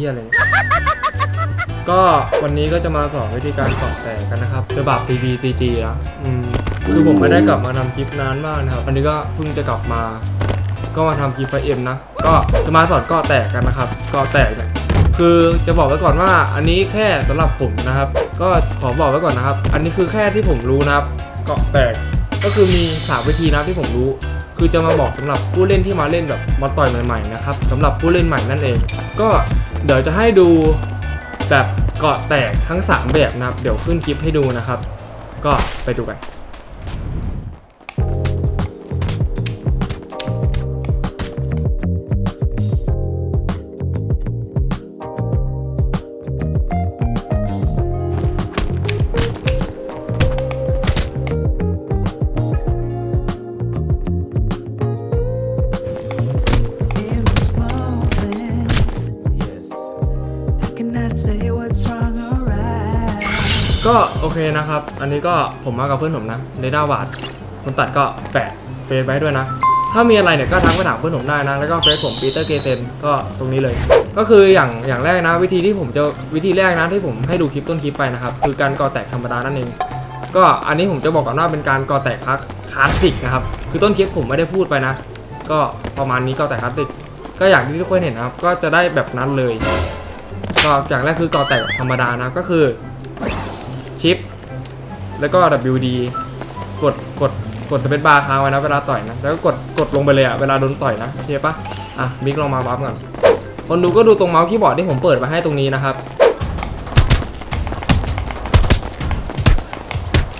ี้ยอะไร ก็วันนี้ก็จะมาสอนวิธีการเกาะแตกกันนะครับคือแบบ PBCG นะอืมคือผมไม่ได้กลับมาทำคลิปนานมากนะครับ อันนี้ก็เพิ่งจะกลับมา ก็มาทำคลิปไฟเอ็มนะ ก็จะมาสอนกาะแตกกันนะครับกาะแตกเนี่ยคือจะบอกไว้ก่อนว่าอันนี้แค่สำหรับผมนะครับ ก็ขอบอกไว้ก่อนนะครับ อันนี้คือแค่ที่ผมรู้นะครับ เกาะแตกก็คือมีสามวิธีนะที่ผมรู้ คือจะมาบอกสำหรับผู้เล่นที่มาเล่นแบบมาต่อยใหม่ๆนะครับสำหรับผู้เล่นใหม่นั่นเอง ก็ เดี๋ยวจะให้ดูแบบเกาะแตกทั้ง 3 แบบนะครับ เดี๋ยวขึ้นคลิปให้ดูนะครับ ก็ไปดูกัน ก็โอเคนะครับ อันนี้ก็ผมมากับเพื่อนผมนะเรดาร์วาดคนตัดก็แปะเฟซไว้ด้วยนะ ถ้ามีอะไรเนี่ยก็ทักไปถามเพื่อนผมได้นะ แล้วก็เฟซผมปีเตอร์เกเซนก็ตรงนี้เลย ก็คืออย่างอย่างแรกนะ วิธีที่ผมจะวิธีแรกนะที่ผมให้ดูคลิปต้นคลิปไปนะครับ คือการก่อแตกธรรมดานั่นเอง ก็อันนี้ผมจะบอกก่อนว่าเป็นการก่อแตกคลาสคลาสสิกนะครับ คือต้นคลิปผมไม่ได้พูดไปนะ ก็ประมาณนี้ก่อแตกคลาสสิก ก็อย่างที่ทุกคนเห็นนะครับ ก็จะได้แบบนั้นเลย ก็อย่างแรกคือก่อแตกธรรมดานะ ก็คือ ชิป แล้วก็ WD กดกดกดสเปซบาร์ค้างไว้นะเวลาต่อยนะ แล้วก็กดกดลงไปเลยอะเวลาโดนต่อยนะโอเคปะอะมิกลองมาบัฟก่อนคนดูก็ดูตรงเมาส์คีย์บอร์ดที่ผมเปิดมาให้ตรงนี้นะครับ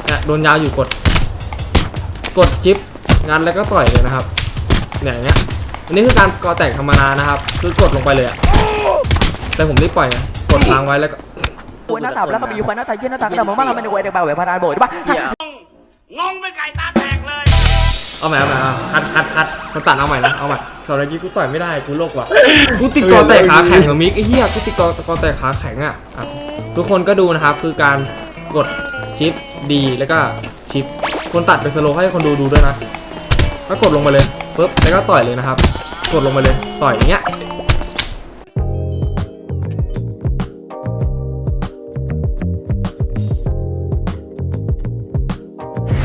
เนี่ยโดนยาวอยู่กด กดชิปงานแล้วก็ต่อยเลยนะครับเนี่ยอย่างเงี้ยอันนี้คือการกอแตกธรรมดานะครับ คือกดลงไปเลยอะแต่ผมรีบปล่อยนะกดค้างไว้แล้วก็ ควยหน้าตับแล้วก็มีควยหน้าตาเยี่ยหน้าตากระดมมากๆมันในควยเด็กบ่าวเวพนานโบดใช่ปะงงเป็นไก่ตาแตกเลย เอาใหม่เอาใหม่คัดคัดคัดเขาตัดเอาใหม่นะเอาใหม่สอนเมื่อกี้กูต่อยไม่ได้กูโลกว่ะกูติดกอแตกขาแข็งกับมิกไอ้เหี้ยกูติดกอกอแตกขาแข็งอะทุกคนก็ดูนะครับคือการกดชิปดีแล้วก็ชิปคนตัดเป็นสโลให้คนดูดูด้วยนะก็กดลงไปเลยปุ๊บแล้วก็ต่อยเลยนะครับ กดลงไปเลยต่อยอย่างเงี้ย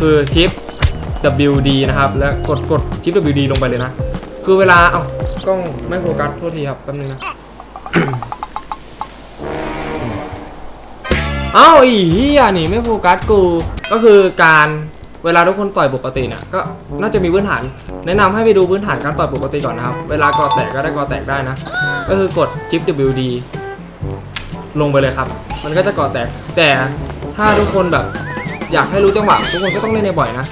คือชิป WD นะครับ แล้วกดกดชิป WD ลงไปเลยนะ คือเวลา เอ้ากล้องไม่โฟกัสโทษทีครับแป๊บนึงนะ เอ้าอีเหี้ยนี่ไม่โฟกัสกู ก็คือการเวลาทุกคนต่อยปกติเนี่ยก็น่าจะมีพื้นฐาน แนะนำให้ไปดูพื้นฐานการต่อยปกติก่อนนะครับ เวลากอแตกก็ได้กอแตกได้นะ ก็คือกดชิป WD ลงไปเลยครับ มันก็จะกอแตก แต่ถ้าทุกคนแบบ อยากให้รู้จังหวะทุกคนก็ต้องเล่นในบ่อยนะ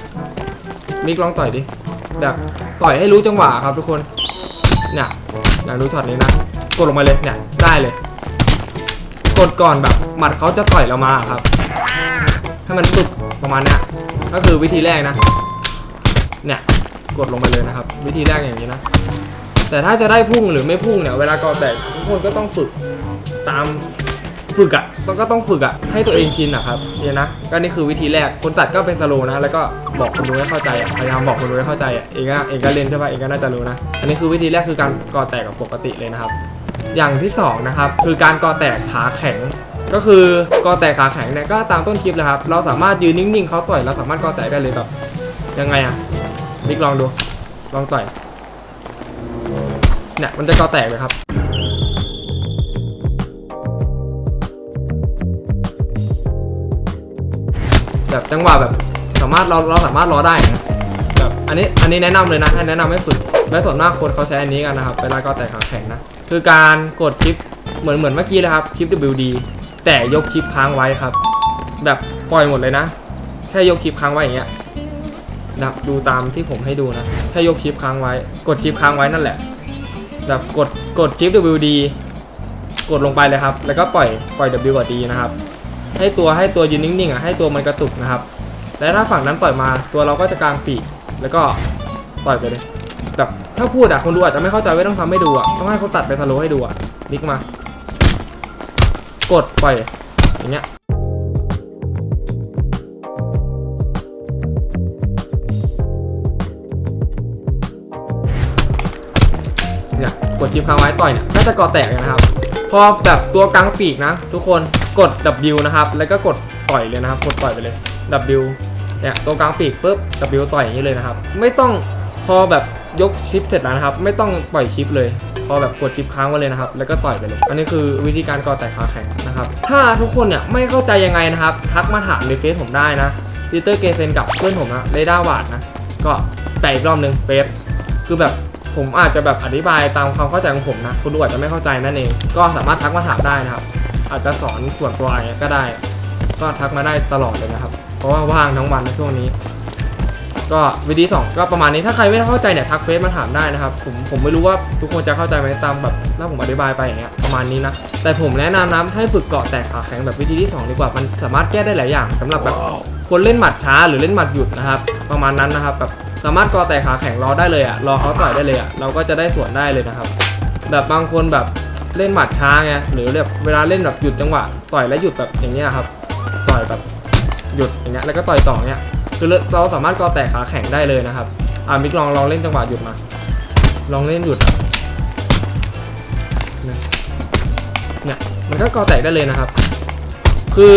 มิกลองต่อยดิแบบต่อยให้รู้จังหวะครับทุกคนเนี่ยอยากรู้ช็อตนี้นะกดลงมาเลยเนี่ยได้เลย กดก่อนแบบหมัดเขาจะต่อยเรามาครับให้มันตุกประมาณเนี้ยก็คือวิธีแรกนะ เนี่ยกดลงไปเลยนะครับ วิธีแรกอย่างนี้นะ แต่ถ้าจะได้พุ่งหรือไม่พุ่งเนี่ย เวลากอแตกทุกคนก็ต้องฝึกตาม ฝึกอะต้องก็ต้องฝึกอะให้ตัวเองชินอะครับเนี่ยนะก็นี่คือวิธีแรกคนตัดก็เป็นสโลนะ แล้วก็บอกคนดูให้เข้าใจอะพยายามบอกคนดูให้เข้าใจอะเองก็เองก็เล่นใช่ปะเองก็น่าจะรู้นะอันนี้คือวิธีแรกคือการกอแตกกับปกติเลยนะครับ อย่างที่สองนะครับคือการกอแตกขาแข็งก็คือกอแตกขาแข็งเนี่ยก็ตามต้นคลิปเลยครับเราสามารถยืนนิ่งๆเขาต่อยเราสามารถกอแตกได้เลยแบบยังไงอะบิ๊กลองดูลองต่อยเนี่ยมันจะกอแตกเลยครับ แบบจังหวะแบบสามารถเราเราสามารถรอได้นะแบบอันนี้อันนี้แนะนำเลยนะแนะนำให้ฝึกและส่วนมากคนเขาใช้อันนี้กันนะครับเวลาก็แต่ขาแข็งนะคือการกดชิปเหมือนเหมือนเมื่อกี้เลยครับชิป WD แต่ยกชิปค้างไว้ครับ แบบปล่อยหมดเลยนะ แค่ยกชิปค้างไว้อย่างเงี้ยนะครับดูตามที่ผมให้ดูนะแค่ยกชิปค้างไว้ กดชิปค้างไว้นั่นแหละแบบกดกดชิป WD กดลงไปเลยครับ แล้วก็ปล่อยปล่อย W กับ D นะครับ ให้ตัวให้ตัวยืนนิ่งๆอะให้ตัวมันกระตุกนะครับ และถ้าฝั่งนั้นปล่อยมาตัวเราก็จะกางปีกแล้วก็ปล่อยไปเลยแบบถ้าพูดอะคนดูอาจจะไม่เข้าใจไม่ต้องทำให้ดูอะต้องให้เขาตัดไปสโลว์ให้ดูอะนิกมา กดปล่อยอย่างเงี้ยเนี่ยกดจิ๊บค้างไว้ต่อยเนี่ยก็จะก่อแตกนะครับ พอแบบตัวกลางปีกนะ ทุกคนกด W นะครับ แล้วก็กดต่อยเลยนะครับ กดต่อยไปเลย W เนี่ยตัวกลางปีกปุ๊บ W ต่อยอย่างนี้เลยนะครับ ไม่ต้องพอแบบยกชิปเสร็จแล้วนะครับ ไม่ต้องปล่อยชิปเลยพอแบบกดชิปค้างไว้เลยนะครับ แล้วก็ต่อยไปเลย อันนี้คือวิธีการกอแตกขาแข็งนะครับ ถ้าทุกคนเนี่ยไม่เข้าใจยังไงนะครับ ทักมาถามในเฟซผมได้นะปีเตอร์เกเซนกับเพื่อนผมนะเรดาวาดนะ ก็แปลอีกรอบหนึ่งเฟซคือแบบ ผมอาจจะแบบอธิบายตามความเข้าใจของผมนะคุณดูอาจจะไม่เข้าใจนั่นเอง ก็สามารถทักมาถามได้นะครับ อาจจะสอนส่วนตัวอะไรก็ได้ ก็ทักมาได้ตลอดเลยนะครับ เพราะว่าว่างทั้งวันในช่วงนี้ ก็วิธีสองก็ประมาณนี้ถ้าใครไม่เข้าใจเนี่ยทักเฟซมาถามได้นะครับ ผมผมไม่รู้ว่าทุกคนจะเข้าใจไหมตามแบบถ้าผมอธิบายไปอย่างเงี้ยประมาณนี้นะแต่ผมแนะนำนะให้ฝึกเกาะแตกขาแข็งแบบวิธีที่สองดีกว่ามันสามารถแก้ได้หลายอย่างสำหรับแบบ คนเล่นหมัดช้าหรือเล่นหมัดหยุดนะครับ ประมาณนั้นนะครับแบบสามารถกาะแตกขาแข็งรอได้เลยอะรอเขาต่อยได้เลยอะเราก็จะได้สวนได้เลยนะครับ แบบบางคนแบบเล่นหมัดช้าไงหรือแบบเวลาเล่นแบบหยุดจังหวะต่อยแล้วหยุดแบบอย่างเงี้ยครับ ต่อยแบบหยุดอย่างเงี้ยแล้วก็ต่อยต่อเงี้ยคือเราสามารถกอแตกขาแข็งได้เลยนะครับอ่ามิกลองลองเล่นจังหวะหยุดมาลองเล่นหยุดอะเนี่ยเนี่ยมันก็กอแตกได้เลยนะครับ คือ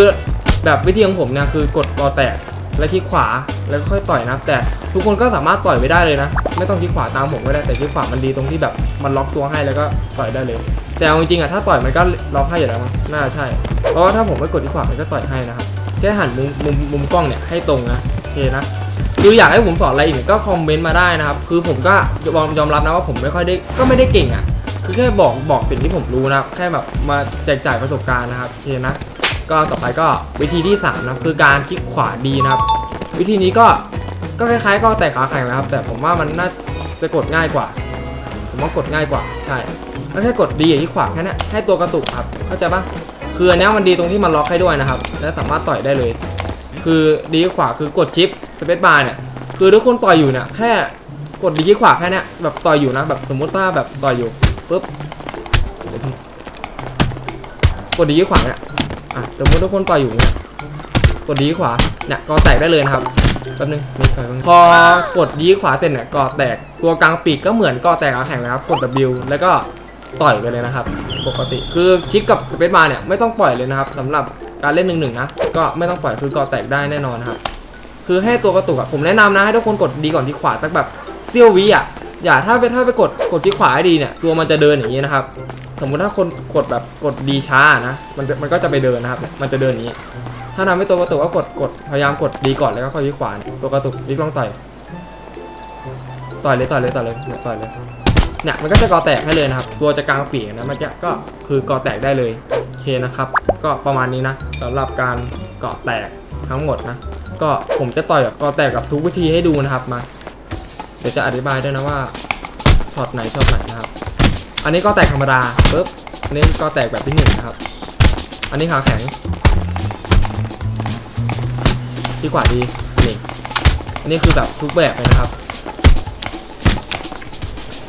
แบบวิธีของผมเนี่ยคือกดกอแตกแล้วคลิกขวาแล้วก็ค่อยต่อยนะแต่ทุกคนก็สามารถต่อยไปได้เลยนะ ไม่ต้องคลิกขวาตามผมก็ได้แต่คลิกขวามันดีตรงที่แบบมันล็อกตัวให้แล้วก็ต่อยได้เลย แต่เอาจริงๆอะถ้าต่อยมันก็ล็อกให้อยู่แล้วมั้งน่าใช่ เพราะว่าถ้าผมไม่กดที่ขวามันก็ต่อยให้นะครับแค่หันมุมมุมมุมกล้องเนี่ยให้ตรงนะโอเคนะคืออยากให้ผมสอนอะไรอีกก็คอมเมนต์มาได้นะครับคือผมก็ยอมรับนะว่าผมไม่ค่อยได้ก็ไม่ได้เก่งอะคือแค่บอกบอกสิ่งที่ผมรู้นะแค่แบบมาแจกจ่ายประสบการณ์นะครับโอเคนะ ก็ต่อไปก็วิธีที่3นะคือการคลิกขวาดีนะครับ วิธีนี้ก็ก็คล้ายๆ ก็แตกขาแข็งนะครับ แต่ผมว่ามันน่าจะกดง่ายกว่า ผมว่ากดง่ายกว่าใช่แล้วแค่กดดีอย่างที่ขวาแค่นั้นให้ตัวกระตุกครับเข้าใจปะคืออันนี้มันดีตรงที่มันล็อกให้ด้วยนะครับ และสามารถต่อยได้เลย คือดีขวาคือกดชิปสเปซบาร์เนี่ยคือทุกคนต่อยอยู่เนี่ยแค่กดดีที่ขวาแค่นี้แบบต่อยอยู่นะแบบสมมติว่าแบบต่อยอยู่ปุ๊บกดดีที่ขวาเนี่ย อะสมมติทุกคนต่อยอยู่เนี่ยกดดีขวาเนี่ยก็แตกได้เลยนะครับแป๊บนึงมีใครบ้างพอกดยี้ขวาเสร็จเนี่ยกอแตกตัวกลางปีกก็เหมือนกอแตกขาแข็งนะครับ กด W แล้วก็ต่อยไปเลยนะครับ ปกติคือคลิกกับสเปซบาร์เนี่ยไม่ต้องปล่อยเลยนะครับสำหรับการเล่นหนึ่งหนึ่งนะก็ไม่ต้องปล่อยคือกอแตกได้แน่นอนครับ คือให้ตัวกระตุกอะผมแนะนำนะให้ทุกคนกดดีก่อนที่ขวาสักแบบเซี่ยววิอะอย่าถ้าไปถ้าไปกดกดที่ขวาให้ดีเนี่ยตัวมันจะเดินอย่างนี้นะครับ สมมุติถ้าคนกดแบบกดดีช้านะมันมันก็จะไปเดินนะครับ มันจะเดินนี้ ถ้าทำให้ตัวกระตุกก็กดกดพยายามกดดีก่อนแล้วก็ค่อยวิขวานตัวกระตุกวิกลองต่อยต่อยเลยต่อยเลยต่อยเลยเนี่ยต่อยเลยเนี่ยมันก็จะกอแตกให้เลยนะครับ ตัวจะกลางปีกนะเมื่อกี้ก็คือกอแตกได้เลยโอเคนะครับ ก็ประมาณนี้นะสำหรับการเกาะแตกทั้งหมดนะ ก็ผมจะต่อยแบบกอแตกกับทุกวิธีให้ดูนะครับมา เดี๋ยวจะอธิบายด้วยนะว่าช็อตไหนช็อตไหนนะครับ อันนี้ก็แตกธรรมดาปุ๊บอันนี้ก็แตกแบบที่หนึ่งนะครับ อันนี้ขาแข็งดีกว่าดีนี่อันนี้คือแบบทุกแบบเลยนะครับ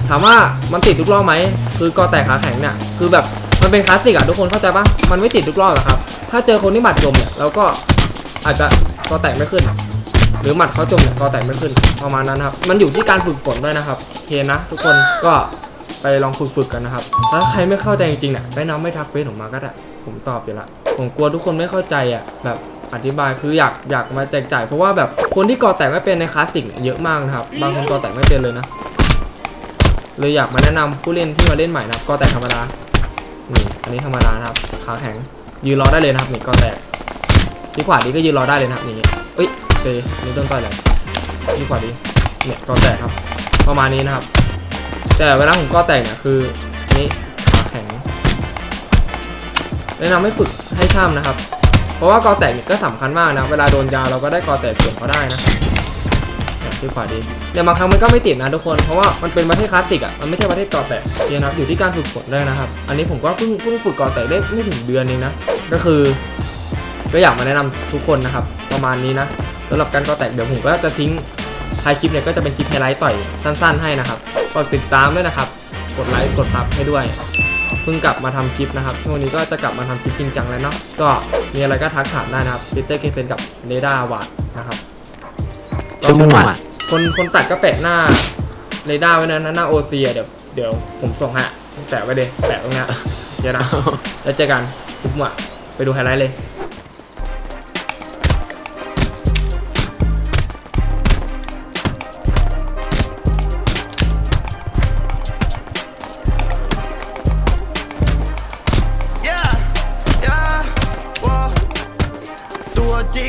ถามว่ามันติดทุกรอบไหมคือกอแตกขาแข็งเนี่ยคือแบบมันเป็นคลาสสิกอะทุกคนเข้าใจปะมันไม่ติดทุกรอบหรอกครับ ถ้าเจอคนที่หมัดจมเนี่ยเราก็อาจจะกอแตกไม่ขึ้น หรือหมัดเขาจมเนี่ยกอแตกไม่ขึ้นประมาณนั้นครับ มันอยู่ที่การฝึกฝนด้วยนะครับเคนะทุกคนก็ ไปลองฝึกๆกันนะครับ ถ้าใครไม่เข้าใจจริงๆเนี่ยแนะนำไม่ทักเฟซผมมาก็ได้ ผมตอบอยู่ละ ผมกลัวทุกคนไม่เข้าใจอะ แบบอธิบายคืออยากอยากมาแจกจ่ายเพราะว่าแบบคนที่ก่อแตกไม่เป็นในคลาสสิกเนี่ยเยอะมากนะครับ บางคนก่อแตกไม่เป็นเลยนะ เลยอยากมาแนะนำผู้เล่นที่มาเล่นใหม่นะครับก่อแตกธรรมดา นี่ อันนี้ธรรมดานะครับ ขาแข็ง ยืนรอได้เลยนะครับนี่ก่อแตก ที่ขวาดีก็ยืนรอได้เลยนะครับนี่เอ้ยเตะนี่ต้นต่อยเลยที่ขวาดีเนี่ยก่อแตกครับ ประมาณนี้นะครับ แต่เวลาผมก่อแตกเนี่ยคือนนี้ขาแข็งแนะนำให้ฝึกให้ช่ำนะครับ เพราะว่ากอแตกเนี่ยก็สำคัญมากนะ เวลาโดนยาเราก็ได้กอแตกเสริมเขาได้นะเนี่ยที่ขวาดีแต่บางครั้งมันก็ไม่ติดนะทุกคน เพราะว่ามันเป็นประเทศคลาสสิกอะ มันไม่ใช่ประเทศกอแตกเนี่ยนะครับอยู่ที่การฝึกฝนด้วยนะครับ อันนี้ผมก็เพิ่งเพิ่งฝึกกอแตกได้ไม่ถึงเดือนเองนะ ก็คือ ก็อยากมาแนะนำทุกคนนะครับ ประมาณนี้นะสำหรับการกอแตกเดี๋ยวผมก็จะทิ้งท้ายคลิปเนี่ยก็จะเป็นคลิปไฮไลท์ต่อยสั้น ๆ ให้นะครับ ฝากติดตามด้วยนะครับ กดไลค์กดซับให้ด้วย เพิ่งกลับมาทำคลิปนะครับช่วงนี้ก็จะกลับมาทำคลิปจริงจังแล้วเนาะก็มีอะไรก็ทักถามได้นะครับปีเตอร์เกเซนกับเรดาร์วาดนะครับชั่วโมงอะคนคนตัดก็แปะหน้าเรดาร์ไว้นะหน้าโอซีเดี๋ยวเดี๋ยวผมส่งฮะแปะไว้เดยแปะตรงเนี้ยเดี๋ยวนะแล้วเจอกันทุกหมวดไปดูไฮไลท์เลย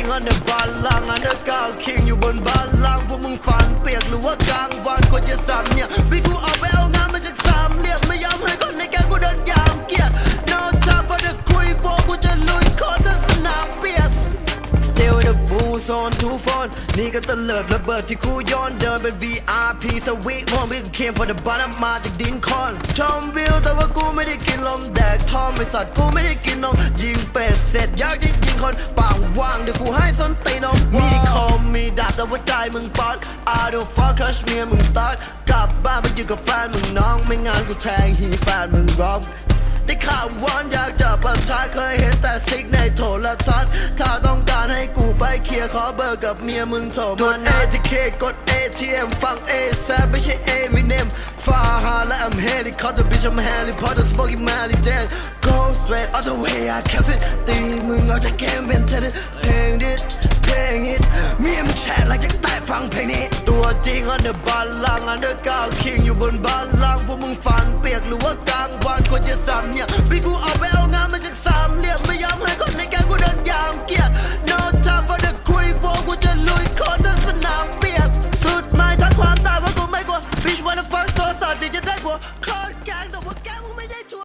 งอันเดอร์บาลังอันเดอร์กาวคิงอยู่บนบาลังก์พวกมึงฝันเปียกหรือว่ากลางวันก็จะสั่นเนี่ยพี่กูเอาไปเอางานมาจากสามเหลี่ยมไม่ยอมให้คนในแกงกูเดินยามเกียรติ No time for the คุยโฟกูจะลุย booze on two phone นี่ก็ตะเลิดระเบิดที่กูย้อนเดินเป็น VIP สวีทมองพี่เคมพอ the bottom มาจากดินคอนชมวิวแต่ว่ากูไม่ได้กินลมแดกทอมไอสัตว์กูไม่ได้กินนมยิงเป็ดเสร็จยากจะยิงคนปากว่างเดี๋ยวกูให้ส้นตีนมมีคอมมีดาบแต่ว่าใจมึงป๊อด I don't fuck คัชเมียมึงตัดกลับบ้านไปอยู่กับแฟนมึงน้องไม่งานกูแทงหีแฟนมึงร้อง ได้ข่าววอนอยากจะประชาเคยเห็นแต่ซิกในโทรทัศน์ถ้าต้องการให้กูไปเคลียร์ขอเบอร์กับเมียมึงโทรมานะ ATK กด ATM ฟัง A แซไม่ใช่ A มีเนมฟาฮาและ I'm Harry Potter bitch I'm Harry Potter smoking Mary Jane Go straight all the way I can't fit ตีมึงเอาจากเกมเป็นเทนเพลงดิเพลงฮิตเมียมึงแชร์หลังจากแต่ฟังเพลงนี้ จริงอันเดอร์บาลังอันเดอร์ก้าวคิงอยู่บนบาลังพวกมึงฝันเปียกหรือว่ากลางวันควรจะสั่นเนี่ยพี่กูเอาไปเอางานมาจากสามเหลี่ยม